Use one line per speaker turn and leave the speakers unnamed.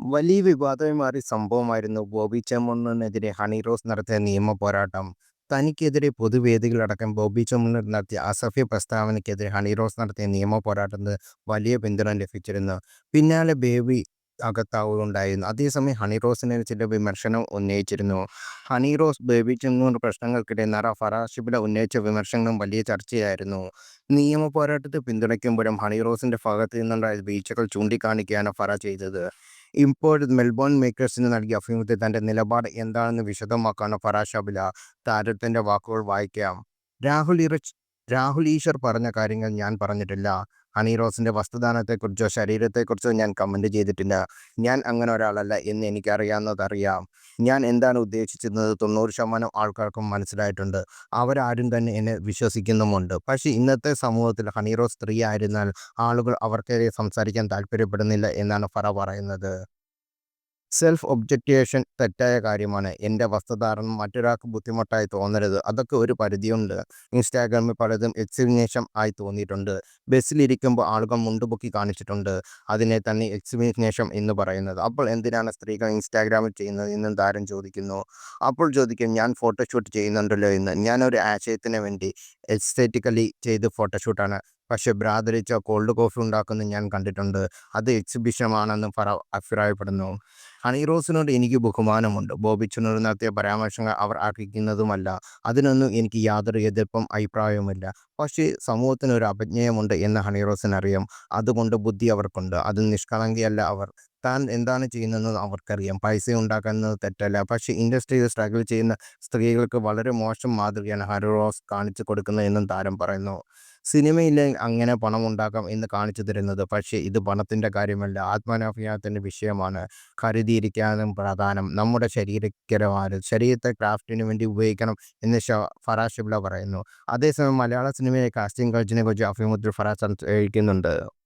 വലിയ വിവാദമായി മാറിയ സംഭവമായിരുന്നു ബോബി ചെമ്മണ്ണൂരിനെതിരെ ഹണി റോസ് നടത്തിയ നിയമ പോരാട്ടം. തനിക്കെതിരെ പൊതുവേദികളടക്കം ബോബി ചെമ്മണ്ണൂർ നടത്തിയ അസഭ്യ പ്രസ്താവനയ്ക്കെതിരെ ഹണി റോസ് നടത്തിയ നിയമ പോരാട്ടത്തിന് വലിയ പിന്തുണ ലഭിച്ചിരുന്നു. പിന്നാലെ ബേബി അകത്താവുകയുണ്ടായിരുന്നു. അതേസമയം ഹണി റോസിനെ ചില വിമർശനം ഉന്നയിച്ചിരുന്നു. ഹണി റോസ്, ബേബി ചെമ്മൂർ പ്രശ്നങ്ങൾക്കിടെ നറ ഫറാഷിബിലെ ഉന്നയിച്ച വിമർശനങ്ങളും വലിയ ചർച്ചയായിരുന്നു. നിയമ പോരാട്ടത്തെ പിന്തുണയ്ക്കുമ്പോഴും ഹണി റോസിന്റെ ഭാഗത്ത് നിന്നുണ്ടായ വീഴ്ചകൾ ചൂണ്ടിക്കാണിക്കുകയാണ് ഫറ ചെയ്തത്. ഇപ്പോൾ മെൽബോൺ മേക്കേഴ്സിന് നൽകിയ അഭിമുഖത്തിൽ തന്റെ നിലപാട് എന്താണെന്ന് വിശദമാക്കാണ് ഫറാസ് ഷിബില. താരത്തിന്റെ വാക്കുകൾ വായിക്കാം. രാഹുൽ ഇറച്ച് രാഹുൽ ഈശ്വർ പറഞ്ഞ കാര്യങ്ങൾ ഞാൻ പറഞ്ഞിട്ടില്ല. ഹണി റോസിന്റെ വസ്തുദാനത്തെക്കുറിച്ചോ ശരീരത്തെക്കുറിച്ചോ ഞാൻ കമന്റ് ചെയ്തിട്ടില്ല. ഞാൻ അങ്ങനെ ഒരാളല്ല എന്ന് എനിക്കറിയാവുന്നതറിയാം. ഞാൻ എന്താണ് ഉദ്ദേശിച്ചിരുന്നത് തൊണ്ണൂറ് ശതമാനം ആൾക്കാർക്കും മനസ്സിലായിട്ടുണ്ട്. അവരാരും തന്നെ എന്നെ വിശ്വസിക്കുന്നുമുണ്ട്. പക്ഷേ ഇന്നത്തെ സമൂഹത്തിൽ ഹണി റോസ് സ്ത്രീ ആയിരുന്നാൽ ആളുകൾ അവർക്കെതിരെ സംസാരിക്കാൻ താല്പര്യപ്പെടുന്നില്ല എന്നാണ് ഫറ പറയുന്നത്. സെൽഫ് ഒബ്ജക്റ്റേഷൻ തെറ്റായ കാര്യമാണ്. എന്റെ വസ്ത്രധാരണം മറ്റൊരാൾക്ക് ബുദ്ധിമുട്ടായി തോന്നരുത്. അതൊക്കെ ഒരു പരിധിയുണ്ട്. ഇൻസ്റ്റാഗ്രാമിൽ പലതും എക്സിബിനേഷൻ ആയി തോന്നിയിട്ടുണ്ട്. ബസ്സിലിരിക്കുമ്പോൾ ആളുകൾ മുണ്ടുപൊക്കി കാണിച്ചിട്ടുണ്ട്. അതിനെ തന്നെ എക്സിബിഷൻ എന്ന് പറയുന്നത്. അപ്പോൾ എന്തിനാണ് സ്ത്രീകൾ ഇൻസ്റ്റാഗ്രാമിൽ ചെയ്യുന്നത് എന്നും താരം ചോദിക്കുന്നു. അപ്പോൾ ചോദിക്കും ഞാൻ ഫോട്ടോഷൂട്ട് ചെയ്യുന്നുണ്ടല്ലോ എന്ന്. ഞാനൊരു ആശയത്തിന് വേണ്ടി എസ്തെറ്റിക്കലി ചെയ്ത് ഫോട്ടോഷൂട്ടാണ്. പക്ഷേ ബ്രാ കോൾഡ് കോഫി ഉണ്ടാക്കുന്നത് ഞാൻ കണ്ടിട്ടുണ്ട്. അത് എക്സിബിഷനാണെന്നും പറ അഭിപ്രായപ്പെടുന്നു. ഹണി റോസിനോട് എനിക്ക് ബഹുമാനമുണ്ട്. ബോബി ചെമ്മണ്ണൂർ നടത്തിയ പരാമർശങ്ങൾ അവർ അർഹിക്കുന്നതുമല്ല. അതിനൊന്നും എനിക്ക് യാതൊരു എതിർപ്പും അഭിപ്രായവുമില്ല. പക്ഷേ സമൂഹത്തിന് ഒരു അപജ്ഞയമുണ്ട് എന്ന് ഹണി അറിയാം അതുകൊണ്ട് ബുദ്ധി അവർക്കുണ്ട്. അത് നിഷ്കളങ്കയല്ല അവർ. താൻ എന്താണ് ചെയ്യുന്നതെന്ന് അവർക്കറിയാം. പൈസ ഉണ്ടാക്കുന്നത് തെറ്റല്ല. പക്ഷേ ഇൻഡസ്ട്രിയിൽ സ്ട്രഗിൾ ചെയ്യുന്ന സ്ത്രീകൾക്ക് വളരെ മോശം മാതൃകയാണ് ഹണിറോസ് കാണിച്ചു കൊടുക്കുന്നത് എന്നും താരം പറയുന്നു. സിനിമയിൽ പണം ഉണ്ടാക്കാം എന്ന് കാണിച്ചു തരുന്നത്. പക്ഷേ ഇത് പണത്തിന്റെ കാര്യമല്ല, ആത്മാഭിമാനത്തിന്റെ വിഷയമാണ്. കരുതിയിരിക്കാനും പ്രധാനം. നമ്മുടെ ശരീരക്കരമാണ് ശരീരത്തെ ക്രാഫ്റ്റിന് വേണ്ടി ഉപയോഗിക്കണം എന്ന് ഷിബില പറയുന്നു. അതേസമയം മലയാള സിനിമയിലെ കാസ്റ്റിംഗ് കൗച്ചിനെക്കുറിച്ച് അഭിമുഖത്തിൽ ഫറാസ് സംസാരിക്കുന്നുണ്ട്.